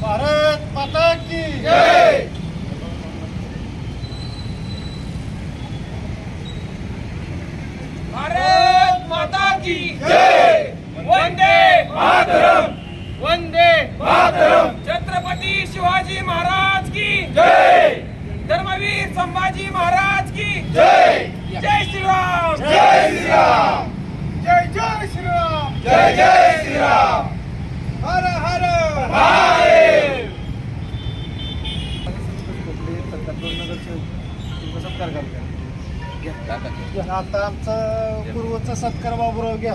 Barat, Pataki! Yeah. Vande Mataram! Vande Mataram! Chhatrapati Shivaji Maharaj की जय! धर्मवीर संभाजी महाराज की जय! जय श्रीराम! जय श्रीराम! जय जय श्रीराम! जय जय श्रीराम! हर हर! आता आमचा पूर्वचा सत्कार बाबूराव घ्या.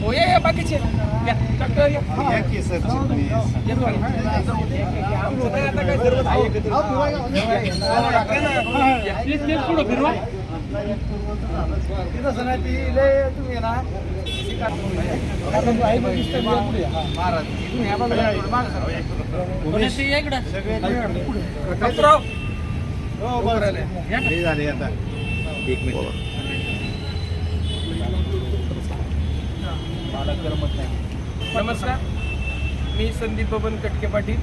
हो या या बाकीचे या डॉक्टर या या की सर प्लीज प्लीज पुढे फिरवा ना डॉक्टरराव हो बरं हे झाले आता एक मिनिट नमस्कार. मी संदीप बबन कटके पाटील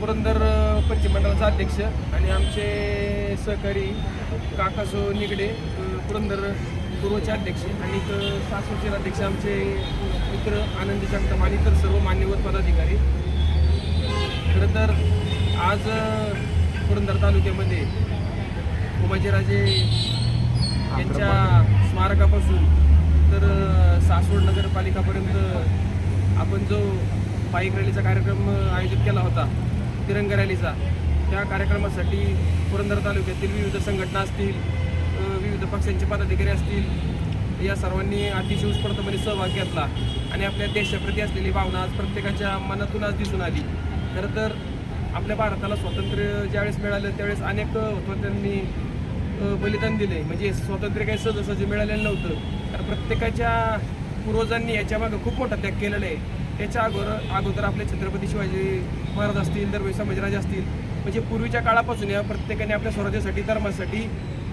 पुरंदर पश्चिम मंडळाचा अध्यक्ष आणि आमचे सहकारी काकासो निगडे पुरंदर पूर्वचे अध्यक्ष आणि सासूचे अध्यक्ष आमचे मित्र आनंदी जगताप आणि इतर सर्व मान्यवर पदाधिकारी. खरं तर आज पुरंदर तालुक्यामध्ये उमाजीराजे यांच्या स्मारकापासून तर सासवड नगरपालिकापर्यंत आपण जो बाईक रॅलीचा कार्यक्रम आयोजित केला होता तिरंगा रॅलीचा त्या कार्यक्रमासाठी पुरंदर तालुक्यातील विविध संघटना असतील विविध पक्षांचे पदाधिकारी असतील या सर्वांनी अतिशय उत्स्फूर्तपणे सहभाग घेतला. आणि आपल्या देशाप्रती असलेली भावना आज प्रत्येकाच्या मनातून आज दिसून आली. खरं तर आपल्या भारताला स्वातंत्र्य ज्यावेळेस मिळालं त्यावेळेस अनेक होत्यांनी त्यांनी बलिदान दिले म्हणजे स्वातंत्र्य काही सहजसहज मिळालेलं नव्हतं. तर प्रत्येकाच्या पूर्वजांनी याच्यामागं खूप मोठा त्याग केलेला आहे. त्याच्या अगोदर अगोदर आपले छत्रपती शिवाजी महाराज असतील तर संभाजीराजे असतील म्हणजे पूर्वीच्या काळापासून या प्रत्येकाने आपल्या स्वराज्यासाठी धर्मासाठी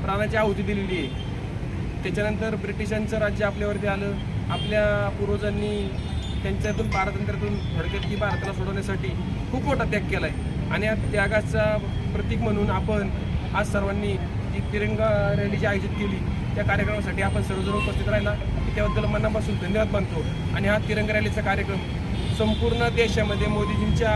प्राणाची आहुती दिलेली आहे. त्याच्यानंतर ब्रिटिशांचं राज्य आपल्यावरती आलं. आपल्या पूर्वजांनी त्यांच्यातून पारतंत्र्यातून थोडक्यात की भारताला सोडवण्यासाठी खूप मोठा त्याग केला आहे आणि या त्यागाचा प्रतीक म्हणून आपण आज सर्वांनी जी तिरंगा रॅली जी आयोजित केली त्या कार्यक्रमासाठी आपण सर्वजण उपस्थित राहिला. त्याबद्दल मनापासून धन्यवाद मानतो. आणि हा तिरंगा रॅलीचा कार्यक्रम संपूर्ण देशामध्ये मोदीजींच्या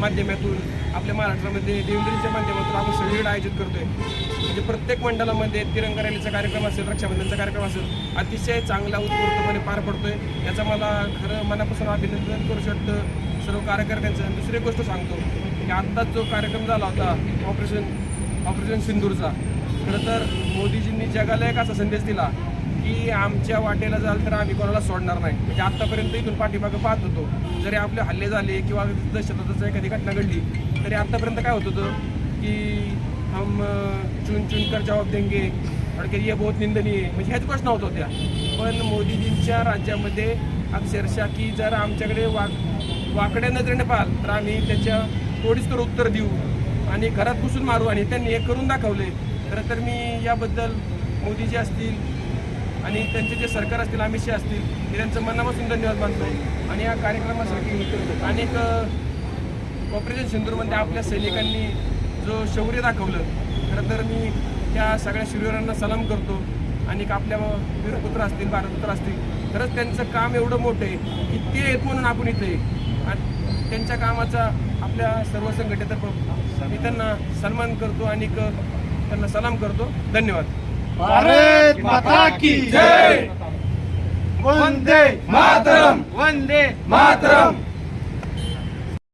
माध्यमातून आपल्या महाराष्ट्रामध्ये देवेंद्रजींच्या माध्यमातून आपण सगळीकडे आयोजित करतोय. म्हणजे प्रत्येक मंडळामध्ये तिरंगा रॅलीचा कार्यक्रम असेल रक्षाबंधनचा कार्यक्रम असेल अतिशय चांगला उत्स्फूर्तपणे पार पडतोय. याचा मला खरं मनापासून अभिनंदन करू शकतं. सर्व कार्यकर्त्यांचं दुसरी गोष्ट सांगतो की आत्ताच जो कार्यक्रम झाला होता ऑपरेशन ऑपरेशन सिंदूरचा. खरं तर मोदीजींनी जगाला एक असा संदेश दिला की आमच्या वाटेला जाल तर आम्ही कोणाला सोडणार नाही. म्हणजे आत्तापर्यंत इथून पाठीमागं पाहत होतो. जरी आपले हल्ले झाले किंवा दहशतवादाचं एखादी घटना घडली तरी आत्तापर्यंत काय होत होतं? की हम चुन चुन कर जवाब देंगे और ये बहुत निंदनीय. आहे म्हणजे ह्याच गोष्ट नव्हत्या होत्या. पण मोदीजींच्या राज्यामध्ये अक्षरशः की जर आमच्याकडे वाक वाकड्या नजरेने पाहाल तर आम्ही त्याच्या थोडीच तर उत्तर देऊ. आणि घरात घुसून मारू आणि त्यांनी हे करून दाखवले. खरं तर मी याबद्दल मोदीजी असतील आणि त्यांचे जे सरकार असतील अमित शहा असतील ते त्यांचं मनापासून धन्यवाद मानतो. आणि या कार्यक्रमासाठी अनेक ऑपरेशन सिंदूरमध्ये आपल्या सैनिकांनी जो शौर्य दाखवलं खरं तर मी त्या सगळ्या शूरवीरांना सलाम करतो. आणि आपल्या वीरपुत्र असतील भारतपुत्र असतील खरंच त्यांचं काम एवढं मोठं आहे की ते येत म्हणून आपण इथे. आहे. आणि त्यांच्या कामाचा आपल्या सर्व संघटनेतर्फे मी त्यांना सन्मान करतो आणि त्यांना सलाम करतो. धन्यवाद. भारत माता की जय. वंदे मातरम. वंदे मातरम.